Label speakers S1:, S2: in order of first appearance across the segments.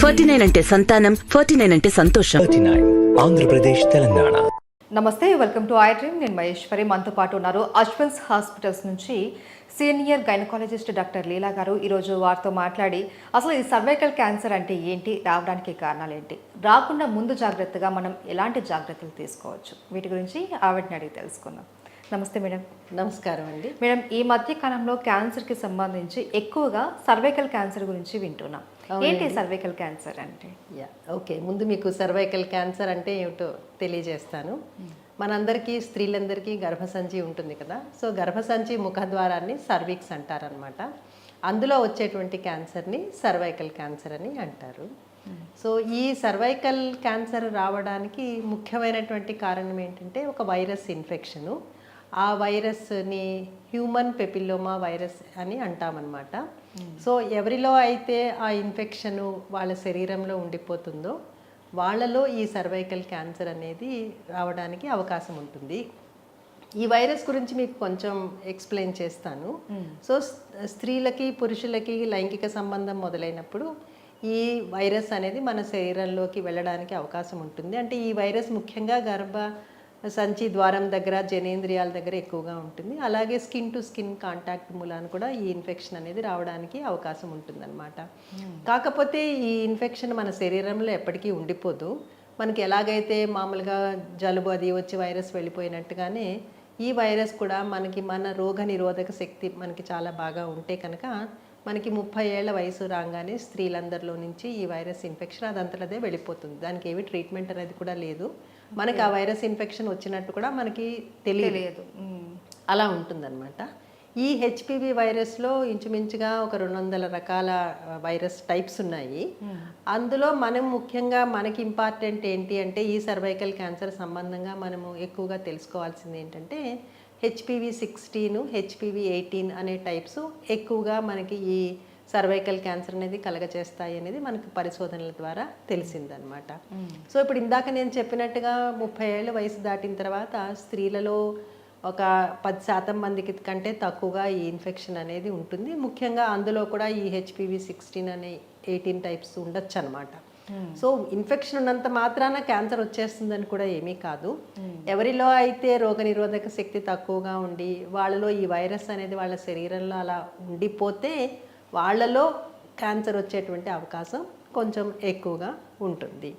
S1: Forty nine అంటే సంతానం forty nine అంటే సంతోషం.
S2: ఆంధ్రప్రదేశ్ తెలంగాణ.
S3: నమస్తే వెల్కమ్ టు ఐ డ్రీమ్. నేను మహేశ్వరి మనతో పాటు ఉన్నారు అశ్వన్స్ హాస్పిటల్స్ నుంచి సీనియర్ గైనకాలజిస్ట్ డాక్టర్ లీలా గారు. ఈరోజు వారితో మాట్లాడి అసలు ఈ సర్వైకల్ క్యాన్సర్ అంటే ఏంటి? రావడానికి కారణాలు ఏంటి? రాకుండా ముందు జాగ్రత్తగా మనం ఎలాంటి జాగ్రత్తలు తీసుకోవచ్చు? వీటి గురించి ఆవిడని అడిగి తెలుసుకుందాం. నమస్తే మేడం.
S4: నమస్కారం అండి.
S3: మేడం ఈ మధ్య కాలంలో క్యాన్సర్కి సంబంధించి ఎక్కువగా సర్వైకల్ క్యాన్సర్ గురించి వింటున్నాం. ఏంటి సర్వైకల్ క్యాన్సర్ అంటే?
S4: Yeah okay. ముందు మీకు సర్వైకల్ క్యాన్సర్ అంటే ఏమిటో తెలియజేస్తాను. మనందరికీ స్త్రీలందరికీ గర్భసంచి ఉంటుంది కదా. సో గర్భసంచి ముఖద్వారాన్ని సర్విక్స్ అంటారనమాట అందులో వచ్చేటువంటి క్యాన్సర్ని సర్వైకల్ క్యాన్సర్ అని అంటారు. సో ఈ సర్వైకల్ క్యాన్సర్ రావడానికి ముఖ్యమైనటువంటి కారణం ఏంటంటే ఒక వైరస్ ఇన్ఫెక్షను. ఆ వైరస్ని హ్యూమన్ పెపిల్లోమా వైరస్ అని అంటామన్నమాట. సో ఎవరిలో అయితే ఆ ఇన్ఫెక్షన్ వాళ్ళ శరీరంలో ఉండిపోతుందో వాళ్ళలో ఈ సర్వైకల్ క్యాన్సర్ అనేది రావడానికి అవకాశం ఉంటుంది. ఈ వైరస్ గురించి మీకు కొంచెం ఎక్స్ప్లెయిన్ చేస్తాను. సో స్- స్త్రీలకి పురుషులకి లైంగిక సంబంధం మొదలైనప్పుడు ఈ వైరస్ అనేది మన శరీరంలోకి వెళ్ళడానికి అవకాశం ఉంటుంది. అంటే ఈ వైరస్ ముఖ్యంగా గర్భ సంచి ద్వారం దగ్గర జనేంద్రియాల దగ్గర ఎక్కువగా ఉంటుంది. అలాగే స్కిన్ టు స్కిన్ కాంటాక్ట్ మూలాన కూడా ఈ ఇన్ఫెక్షన్ అనేది రావడానికి అవకాశం ఉంటుందన్నమాట. కాకపోతే ఈ ఇన్ఫెక్షన్ మన శరీరంలో ఎప్పటికీ ఉండిపోదు. మనకి ఎలాగైతే మామూలుగా జలుబు అది వచ్చి వైరస్ వెళ్ళిపోయినట్టుగానే ఈ వైరస్ కూడా మనకి మన రోగ నిరోధక శక్తి మనకి చాలా బాగా ఉంటే కనుక మనకి ముప్పై ఏళ్ళ వయసు రాగానే స్త్రీలందరిలో నుంచి ఈ వైరస్ ఇన్ఫెక్షన్ అదంతటదే వెళ్ళిపోతుంది. దానికి ఏమి ట్రీట్మెంట్ అనేది కూడా లేదు. మనకి ఆ వైరస్ ఇన్ఫెక్షన్ వచ్చినట్టు కూడా మనకి
S3: మ్మ్.
S4: అలా ఉంటుందన్నమాట. ఈ హెచ్పివి వైరస్లో ఇంచుమించుగా ఒక రెండు వందల రకాల వైరస్ టైప్స్ ఉన్నాయి. అందులో మనం ముఖ్యంగా మనకి ఇంపార్టెంట్ ఏంటి అంటే ఈ సర్వైకల్ క్యాన్సర్ సంబంధంగా మనము ఎక్కువగా తెలుసుకోవాల్సింది ఏంటంటే హెచ్పివి సిక్స్టీన్ హెచ్పివి ఎయిటీన్ అనే టైప్స్ ఎక్కువగా మనకి ఈ సర్వైకల్ క్యాన్సర్ అనేది కలగచేస్తాయి అనేది మనకి పరిశోధనల ద్వారా తెలిసిందనమాట. సో ఇప్పుడు ఇందాక నేను చెప్పినట్టుగా ముప్పై ఏళ్ళ వయసు దాటిన తర్వాత స్త్రీలలో ఒక పది శాతం మందికి కంటే తక్కువగా ఈ ఇన్ఫెక్షన్ అనేది ఉంటుంది. ముఖ్యంగా అందులో కూడా ఈ హెచ్పివి సిక్స్టీన్ అనే ఎయిటీన్ టైప్స్ ఉండొచ్చు అనమాట సో ఇన్ఫెక్షన్ ఉన్నంత మాత్రాన క్యాన్సర్ వచ్చేస్తుందని కూడా ఏమీ కాదు. ఎవరిలో అయితే రోగనిరోధక శక్తి తక్కువగా ఉండి వాళ్ళలో ఈ వైరస్ అనేది వాళ్ళ శరీరంలో అలా ఉండిపోతే వాళ్ళలో క్యాన్సర్ వచ్చేటువంటి అవకాశం కొంచెం ఎక్కువగా ఉంటుంది.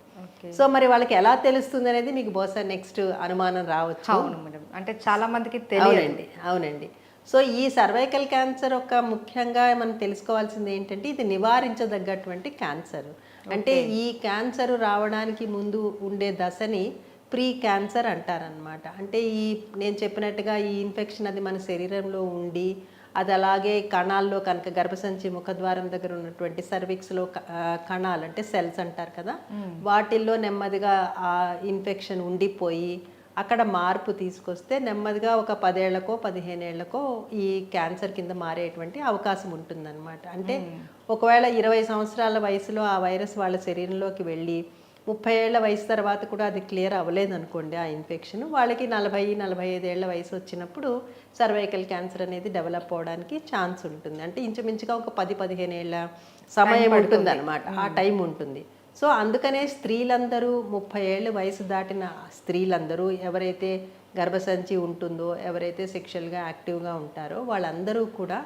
S4: సో మరి వాళ్ళకి ఎలా తెలుస్తుంది అనేది మీకు బహుశా నెక్స్ట్ అనుమానం రావచ్చు.
S3: అవును మేడం. అంటే చాలా మందికి తెలియదు.
S4: అవునండి అవునండి. సో ఈ సర్వైకల్ క్యాన్సర్ ఒక ముఖ్యంగా మనం తెలుసుకోవాల్సింది ఏంటంటే ఇది నివారించదగ్గటువంటి క్యాన్సర్ అంటే ఈ క్యాన్సర్ రావడానికి ముందు ఉండే దశని ప్రీ క్యాన్సర్ అంటారనమాట అంటే ఈ నేను చెప్పినట్టుగా ఈ ఇన్ఫెక్షన్ అది మన శరీరంలో ఉండి అది అలాగే కణాల్లో కనుక గర్భసంచి ముఖద్వారం దగ్గర ఉన్నటువంటి సర్విక్స్లో కణాలు అంటే సెల్స్ అంటారు కదా వాటిల్లో నెమ్మదిగా ఆ ఇన్ఫెక్షన్ ఉండిపోయి అక్కడ మార్పు తీసుకొస్తే నెమ్మదిగా ఒక పదేళ్ళకో పదిహేనేళ్ళకో ఈ క్యాన్సర్ కింద మారేటువంటి అవకాశం ఉంటుందన్నమాట. అంటే ఒకవేళ ఇరవై సంవత్సరాల వయసులో ఆ వైరస్ వాళ్ళ శరీరంలోకి వెళ్ళి ముప్పై ఏళ్ళ వయసు తర్వాత కూడా అది క్లియర్ అవ్వలేదు అనుకోండి ఆ ఇన్ఫెక్షన్. వాళ్ళకి నలభై నలభై ఐదేళ్ళ వయసు వచ్చినప్పుడు సర్వైకల్ క్యాన్సర్ అనేది డెవలప్ అవడానికి ఛాన్స్ ఉంటుంది. అంటే ఇంచుమించుగా ఒక పది పదిహేను ఏళ్ళ సమయం ఉంటుంది అనమాట ఆ టైం ఉంటుంది. సో అందుకనే స్త్రీలందరూ ముప్పై ఏళ్ళు వయసు దాటిన స్త్రీలందరూ ఎవరైతే గర్భసంచి ఉంటుందో ఎవరైతే సెక్షువల్గా యాక్టివ్గా ఉంటారో వాళ్ళందరూ కూడా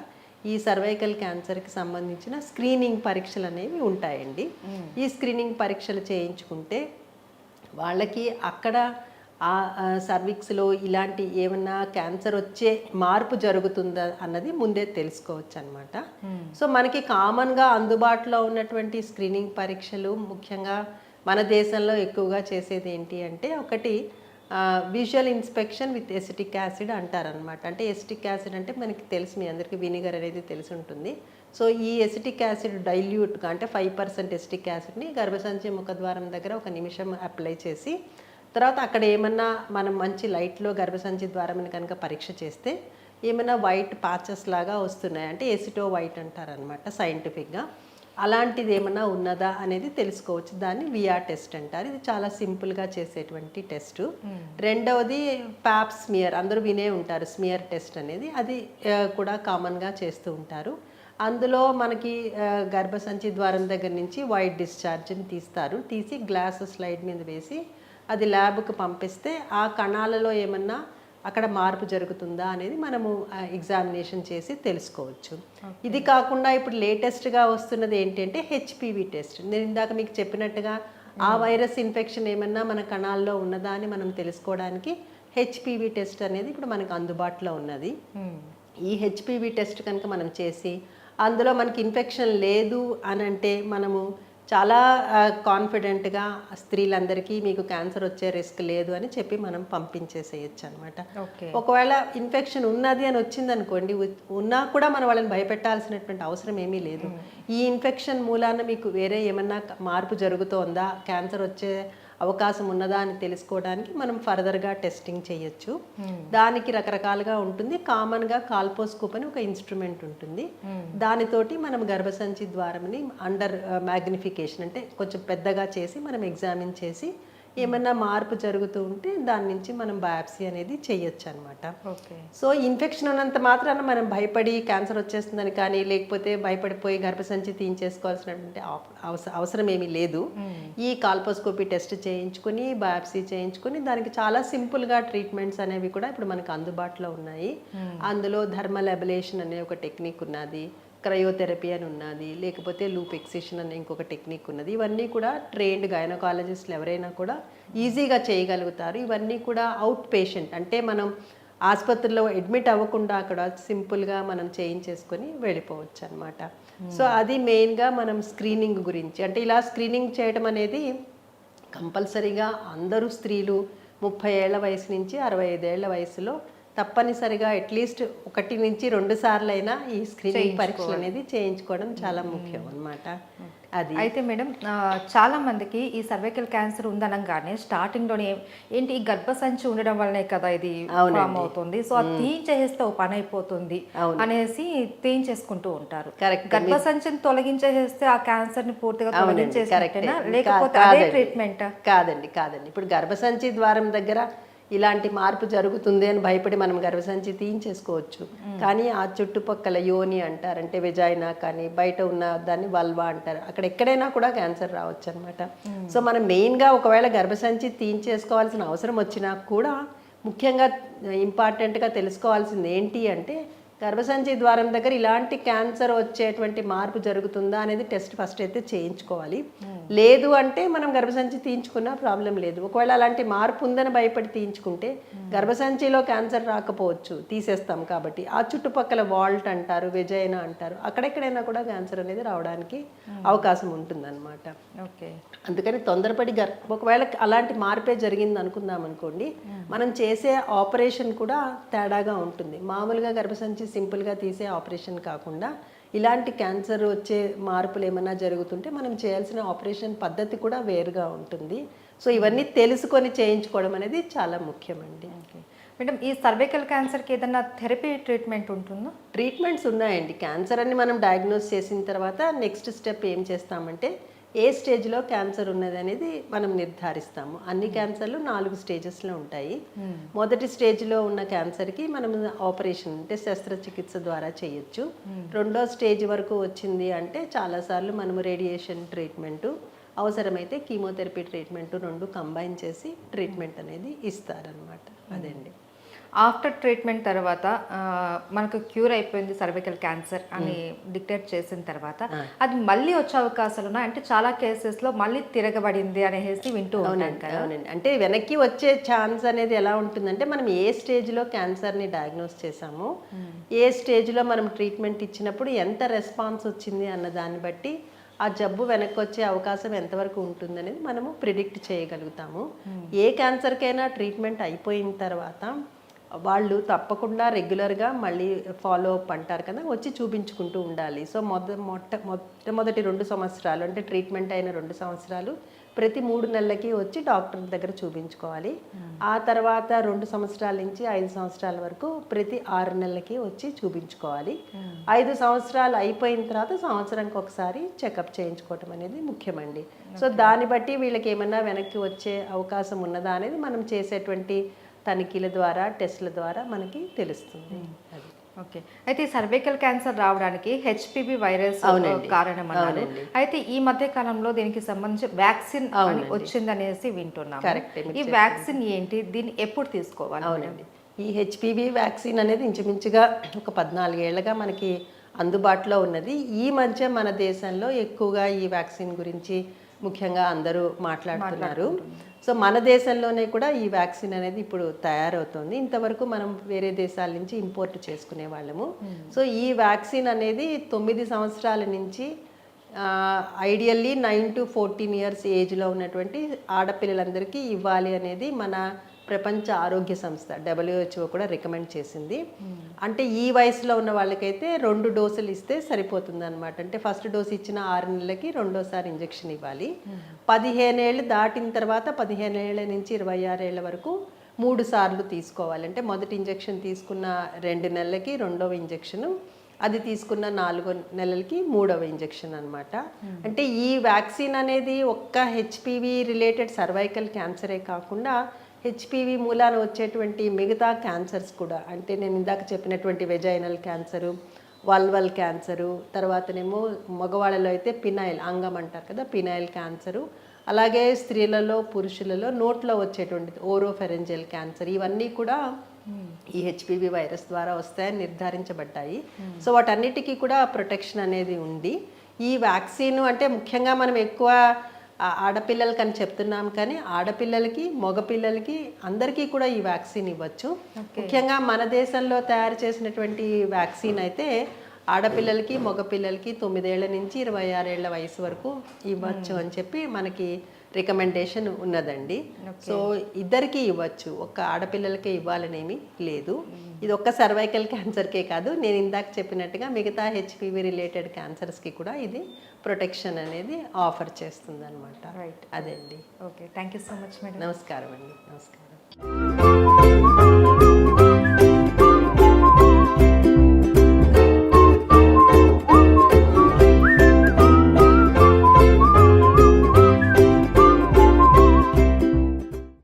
S4: ఈ సర్వైకల్ క్యాన్సర్కి సంబంధించిన స్క్రీనింగ్ పరీక్షలు అనేవి ఉంటాయండి. ఈ స్క్రీనింగ్ పరీక్షలు చేయించుకుంటే వాళ్ళకి అక్కడ ఆ సర్విక్స్లో ఇలాంటి ఏమన్నా క్యాన్సర్ వచ్చే మార్పు జరుగుతుందా అన్నది ముందే తెలుసుకోవచ్చు అనమాట సో మనకి కామన్గా అందుబాటులో ఉన్నటువంటి స్క్రీనింగ్ పరీక్షలు ముఖ్యంగా మన దేశంలో ఎక్కువగా చేసేది ఏంటి అంటే ఒకటి visual inspection with acetic acid అంటారనమాట అంటే ఎసిటిక్ యాసిడ్ అంటే మనకి తెలుసు మీ అందరికీ వినిగర్ అనేది తెలిసి ఉంటుంది. సో ఈ ఎసిటిక్ యాసిడ్ డైల్యూట్గా అంటే ఫైవ్ పర్సెంట్ ఎసిటిక్ యాసిడ్ని గర్భసంచి ముఖద్వారం దగ్గర ఒక నిమిషం అప్లై చేసి తర్వాత అక్కడ ఏమన్నా మనం మంచి లైట్లో గర్భసంచి ద్వారం కనుక పరీక్ష చేస్తే ఏమైనా వైట్ పాచెస్ లాగా వస్తున్నాయి. అంటే ఎసిటో వైట్ అంటారనమాట సైంటిఫిక్గా అలాంటిది ఏమన్నా ఉన్నదా అనేది తెలుసుకోవచ్చు. దాన్ని విఆర్ టెస్ట్ అంటారు. ఇది చాలా సింపుల్గా చేసేటువంటి టెస్ట్ రెండవది ప్యాప్ స్మియర్ అందరూ వినే ఉంటారు. స్మియర్ టెస్ట్ అనేది. అది కూడా కామన్గా చేస్తూ ఉంటారు. అందులో మనకి గర్భసంచి ద్వారం దగ్గర నుంచి వైట్ డిశ్చార్జ్ని తీస్తారు. తీసి గ్లాస్ స్లైడ్ మీద వేసి అది ల్యాబ్కి పంపిస్తే ఆ కణాలలో ఏమన్నా అక్కడ మార్పు జరుగుతుందా అనేది మనము ఎగ్జామినేషన్ చేసి తెలుసుకోవచ్చు. ఇది కాకుండా ఇప్పుడు లేటెస్ట్గా వస్తున్నది ఏంటంటే హెచ్పివి టెస్ట్ నేను ఇందాక మీకు చెప్పినట్టుగా ఆ వైరస్ ఇన్ఫెక్షన్ ఏమన్నా మన కణాల్లో ఉన్నదా అని మనం తెలుసుకోవడానికి హెచ్పివి టెస్ట్ అనేది ఇప్పుడు మనకు అందుబాటులో ఉన్నది. ఈ హెచ్పివి టెస్ట్ కనుక మనం చేసి అందులో మనకి ఇన్ఫెక్షన్ లేదు అని అంటే మనము చాలా కాన్ఫిడెంట్గా స్త్రీలందరికీ మీకు క్యాన్సర్ వచ్చే రిస్క్ లేదు అని చెప్పి మనం పంపించేసేయచ్చు అనమాట
S3: ఓకే.
S4: ఒకవేళ ఇన్ఫెక్షన్ ఉన్నది అని వచ్చింది అనుకోండి ఉన్నా కూడా మనం వాళ్ళని భయపెట్టాల్సినటువంటి అవసరం ఏమీ లేదు. ఈ ఇన్ఫెక్షన్ మూలాన మీకు వేరే ఏమన్నా మార్పు జరుగుతోందా? క్యాన్సర్ వచ్చే అవకాశం ఉన్నదా అని తెలుసుకోవడానికి మనం ఫర్దర్గా టెస్టింగ్ చేయొచ్చు. దానికి రకరకాలుగా ఉంటుంది. కామన్గా కాల్పోస్కోప్ అని ఒక ఇన్స్ట్రుమెంట్ ఉంటుంది. దానితోటి మనం గర్భసంచి ద్వారంని అండర్ మ్యాగ్నిఫికేషన్ అంటే కొంచెం పెద్దగా చేసి మనం ఎగ్జామిన్ చేసి ఏమన్నా మార్పు జరుగుతూ ఉంటే దాని నుంచి మనం బయాప్సీ అనేది చేయొచ్చు అనమాట
S3: ఓకే.
S4: సో ఇన్ఫెక్షన్ ఉన్నంత మాత్రాన మనం భయపడి క్యాన్సర్ వచ్చేస్తుందని కానీ లేకపోతే భయపడిపోయి గర్భసంచి తీయించేసుకోవాల్సినటువంటి అవ- అవస- అవసరం ఏమీ లేదు. ఈ కాల్పోస్కోపీ టెస్ట్ చేయించుకుని బయాప్సీ చేయించుకుని దానికి చాలా సింపుల్గా ట్రీట్మెంట్స్ అనేవి కూడా ఇప్పుడు మనకు అందుబాటులో ఉన్నాయి. అందులో థర్మల్ అబిలేషన్ అనే ఒక టెక్నిక్ ఉన్నది. క్రయోథెరపీ అని ఉన్నది లేకపోతే లూప్ ఎక్సిషన్ అనే ఇంకొక టెక్నిక్ ఉన్నది. ఇవన్నీ కూడా ట్రైన్డ్ గైనకాలజిస్టులు ఎవరైనా కూడా ఈజీగా చేయగలుగుతారు. ఇవన్నీ కూడా అవుట్ పేషెంట్ అంటే మనం ఆసుపత్రిలో అడ్మిట్ అవ్వకుండా అక్కడ సింపుల్గా మనం చేయించేసుకొని వెళ్ళిపోవచ్చు అనమాట సో అది మెయిన్గా మనం స్క్రీనింగ్ గురించి అంటే ఇలా స్క్రీనింగ్ చేయడం అనేది కంపల్సరీగా అందరూ స్త్రీలు ముప్పై ఏళ్ళ వయసు నుంచి అరవై ఐదేళ్ళ వయసులో తప్పనిసరిగా అట్లీస్ట్ ఒకటి నుంచి రెండు సార్లు అయినా ఈ స్క్రీనింగ్ పరీక్షలు అనేది చేయించుకోవడం చాలా ముఖ్యం అన్నమాట. అది.
S3: అయితే మేడం చాలా మందికి ఈ సర్వైకల్ క్యాన్సర్ ఉందనగానే స్టార్టింగ్లోనే ఏంటి ఈ గర్భసంచి ఉండడం వల్లనే కదా ఇది ఫామ్ అవుతుంది. సో అది తీయించేస్తే ఓ పని అయిపోతుంది అనేసి తీయించేసుకుంటూ ఉంటారు. గర్భసంచిని తొలగించేస్తే ఆ క్యాన్సర్ని పూర్తిగా
S4: correct.
S3: లేకపోతే అదే. ట్రీట్మెంట్
S4: కాదండి కాదండి. ఇప్పుడు గర్భసంచి ద్వారం దగ్గర ఇలాంటి మార్పు జరుగుతుంది అని భయపడి మనం గర్భసంచి తీయించేసుకోవచ్చు. కానీ ఆ చుట్టుపక్కల యోని అంటారు అంటే కానీ బయట ఉన్న దాన్ని వల్వా అంటారు. అక్కడ ఎక్కడైనా కూడా క్యాన్సర్ రావచ్చు అనమాట సో మనం మెయిన్గా ఒకవేళ గర్భసంచి తీయించేసుకోవాల్సిన అవసరం వచ్చినా కూడా ముఖ్యంగా ఇంపార్టెంట్గా తెలుసుకోవాల్సింది ఏంటి అంటే గర్భసంచి ద్వారం దగ్గర ఇలాంటి క్యాన్సర్ వచ్చేటువంటి మార్పు జరుగుతుందా అనేది టెస్ట్ ఫస్ట్ అయితే చేయించుకోవాలి. లేదు అంటే మనం గర్భసంచి తీయించుకున్నా ప్రాబ్లం లేదు. ఒకవేళ అలాంటి మార్పు ఉందని భయపడి తీయించుకుంటే గర్భసంచిలో క్యాన్సర్ రాకపోవచ్చు తీసేస్తాం కాబట్టి. ఆ చుట్టుపక్కల వాల్ట్ అంటారు వెజైనా అంటారు. అక్కడెక్కడైనా కూడా క్యాన్సర్ అనేది రావడానికి అవకాశం ఉంటుందన్నమాట.
S3: ఓకే.
S4: అందుకని తొందరపడి గర్ ఒకవేళ అలాంటి మార్పే జరిగింది అనుకుందాం అనుకోండి మనం చేసే ఆపరేషన్ కూడా తేడాగా ఉంటుంది. మామూలుగా గర్భసంచి సింపుల్గా తీసే ఆపరేషన్ కాకుండా ఇలాంటి క్యాన్సర్ వచ్చే మార్పులు ఏమైనా జరుగుతుంటే మనం చేయాల్సిన ఆపరేషన్ పద్ధతి కూడా వేరుగా ఉంటుంది. సో ఇవన్నీ తెలుసుకొని చేయించుకోవడం అనేది చాలా ముఖ్యమండి.
S3: మేడం ఈ సర్వైకల్ క్యాన్సర్కి ఏదైనా థెరపీ ట్రీట్మెంట్ ఉంటుందా?
S4: ట్రీట్మెంట్స్ ఉన్నాయండి. క్యాన్సర్ అని మనం డయాగ్నోస్ చేసిన తర్వాత నెక్స్ట్ స్టెప్ ఏం చేస్తామంటే ఏ స్టేజ్లో క్యాన్సర్ ఉన్నది అనేది మనం నిర్ధారిస్తాము. అన్ని క్యాన్సర్లు నాలుగు స్టేజెస్లో ఉంటాయి. మొదటి స్టేజ్లో ఉన్న క్యాన్సర్కి మనం ఆపరేషన్ అంటే శస్త్రచికిత్స ద్వారా చేయొచ్చు. రెండో స్టేజ్ వరకు వచ్చింది అంటే చాలాసార్లు మనము రేడియేషన్ ట్రీట్మెంటు అవసరమైతే కీమోథెరపీ ట్రీట్మెంట్ రెండు కంబైన్ చేసి ట్రీట్మెంట్ అనేది ఇస్తారనమాట అదండి.
S3: ఆఫ్టర్ ట్రీట్మెంట్ తర్వాత మనకు క్యూర్ అయిపోయింది సర్వికల్ క్యాన్సర్ అని డిక్టేట్ చేసిన తర్వాత అది మళ్ళీ వచ్చే అవకాశాలు ఉన్నాయి. అంటే చాలా కేసెస్లో మళ్ళీ తిరగబడింది అనేసి వింటూ కదా.
S4: అవునండి. అంటే వెనక్కి వచ్చే ఛాన్స్ అనేది ఎలా ఉంటుందంటే మనం ఏ స్టేజ్లో క్యాన్సర్ని డయాగ్నోస్ చేసామో ఏ స్టేజ్లో మనం ట్రీట్మెంట్ ఇచ్చినప్పుడు ఎంత రెస్పాన్స్ వచ్చింది అన్న దాన్ని బట్టి ఆ జబ్బు వెనక్కి వచ్చే అవకాశం ఎంతవరకు ఉంటుందనేది మనము ప్రిడిక్ట్ చేయగలుగుతాము. ఏ క్యాన్సర్కైనా ట్రీట్మెంట్ అయిపోయిన తర్వాత వాళ్ళు తప్పకుండా రెగ్యులర్గా మళ్ళీ ఫాలో అప్ అంటారు కదా వచ్చి చూపించుకుంటూ ఉండాలి. సో మొద మొట్ట మొట్టమొదటి రెండు సంవత్సరాలు అంటే ట్రీట్మెంట్ అయిన రెండు సంవత్సరాలు ప్రతి మూడు నెలలకి వచ్చి డాక్టర్ దగ్గర చూపించుకోవాలి. ఆ తర్వాత రెండు సంవత్సరాల నుంచి ఐదు సంవత్సరాల వరకు ప్రతి ఆరు నెలలకి వచ్చి చూపించుకోవాలి. ఐదు సంవత్సరాలు అయిపోయిన తర్వాత సంవత్సరానికి ఒకసారి చెకప్ చేయించుకోవటం అనేది ముఖ్యమండి. సో దాన్ని బట్టి వీళ్ళకి ఏమన్నా వెనక్కి వచ్చే అవకాశం ఉన్నదా అనేది మనం చేసేటువంటి తనిఖీల ద్వారా టెస్ట్ల ద్వారా మనకి తెలుస్తుంది. అది.
S3: ఓకే. అయితే ఈ సర్వైకల్ క్యాన్సర్ రావడానికి హెచ్పివి వైరస్. కారణం అన్నారు. అయితే ఈ మధ్య కాలంలో దీనికి సంబంధించి వ్యాక్సిన్ అని
S4: అవునండి.
S3: వచ్చిందనేసి వింటున్నాము.
S4: Correct, మీరు
S3: ఈ వ్యాక్సిన్ ఏంటి? దీన్ని ఎప్పుడు తీసుకోవాలి
S4: అవునండి. ఈ హెచ్పివి వ్యాక్సిన్ అనేది ఇంచుమించుగా ఒక పద్నాలుగేళ్ళుగా మనకి అందుబాటులో ఉన్నది. ఈ మధ్య మన దేశంలో ఎక్కువగా ఈ వ్యాక్సిన్ గురించి ముఖ్యంగా అందరూ మాట్లాడుతున్నారు. సో మన దేశంలోనే కూడా ఈ వ్యాక్సిన్ అనేది ఇప్పుడు తయారవుతుంది. ఇంతవరకు మనం వేరే దేశాల నుంచి ఇంపోర్ట్ చేసుకునే వాళ్ళము. సో ఈ వ్యాక్సిన్ అనేది తొమ్మిది సంవత్సరాల నుంచి ideally nine to fourteen years ఏజ్లో ఉన్నటువంటి ఆడపిల్లలందరికీ ఇవ్వాలి అనేది మన ప్రపంచ ఆరోగ్య సంస్థ డబ్ల్యూహెచ్ఓ కూడా రికమెండ్ చేసింది. అంటే ఈ వయసులో ఉన్న వాళ్ళకైతే రెండు డోసులు ఇస్తే సరిపోతుంది అనమాట అంటే ఫస్ట్ డోస్ ఇచ్చిన ఆరు నెలలకి రెండోసారి ఇంజెక్షన్ ఇవ్వాలి. పదిహేను ఏళ్ళు దాటిన తర్వాత పదిహేను ఏళ్ళ నుంచి ఇరవై ఆరేళ్ళ వరకు మూడు సార్లు తీసుకోవాలి. అంటే మొదటి ఇంజెక్షన్ తీసుకున్న రెండు నెలలకి రెండవ ఇంజెక్షను అది తీసుకున్న నాలుగు నెలలకి మూడవ ఇంజెక్షన్ అన్నమాట. అంటే ఈ వ్యాక్సిన్ అనేది ఒక్క హెచ్పివి రిలేటెడ్ సర్వైకల్ క్యాన్సరే కాకుండా హెచ్పివి మూలాన వచ్చేటువంటి మిగతా క్యాన్సర్స్ కూడా అంటే నేను ఇందాక చెప్పినటువంటి వెజైనల్ క్యాన్సరు వల్వల్ క్యాన్సరు తర్వాతనేమో మగవాళ్ళలో అయితే పినాయిల్ అంగం అంటారు కదా పినాయిల్ క్యాన్సరు అలాగే స్త్రీలలో పురుషులలో నోట్లో వచ్చేటువంటి ఓరోఫెరెంజల్ క్యాన్సర్ ఇవన్నీ కూడా ఈ హెచ్పివి వైరస్ ద్వారా వస్తాయని నిర్ధారించబడ్డాయి. సో వాటన్నిటికీ కూడా ప్రొటెక్షన్ అనేది ఉంది. ఈ వ్యాక్సిన్ అంటే ముఖ్యంగా మనం ఎక్కువ ఆడపిల్లలకి అని చెప్తున్నాం కానీ ఆడపిల్లలకి మగపిల్లలకి అందరికీ కూడా ఈ వ్యాక్సిన్ ఇవ్వచ్చు. ముఖ్యంగా మన దేశంలో తయారు చేసినటువంటి వ్యాక్సిన్ అయితే ఆడపిల్లలకి మగపిల్లలకి తొమ్మిదేళ్ళ నుంచి ఇరవై ఆరేళ్ళ వయసు వరకు ఇవ్వచ్చు అని చెప్పి మనకి రికమెండేషన్ ఉన్నదండి. సో ఇద్దరికి ఇవ్వచ్చు. ఒక్క ఆడపిల్లలకే ఇవ్వాలనేమి లేదు. ఇది ఒక్క సర్వైకల్ క్యాన్సర్కే కాదు. నేను ఇందాక చెప్పినట్టుగా మిగతా హెచ్పివి రిలేటెడ్ క్యాన్సర్స్కి కూడా ఇది ప్రొటెక్షన్ అనేది ఆఫర్ చేస్తుంది అనమాట. అదే అండి
S3: okay. Thank you so much madam.
S4: నమస్కారం అండి నమస్కారం.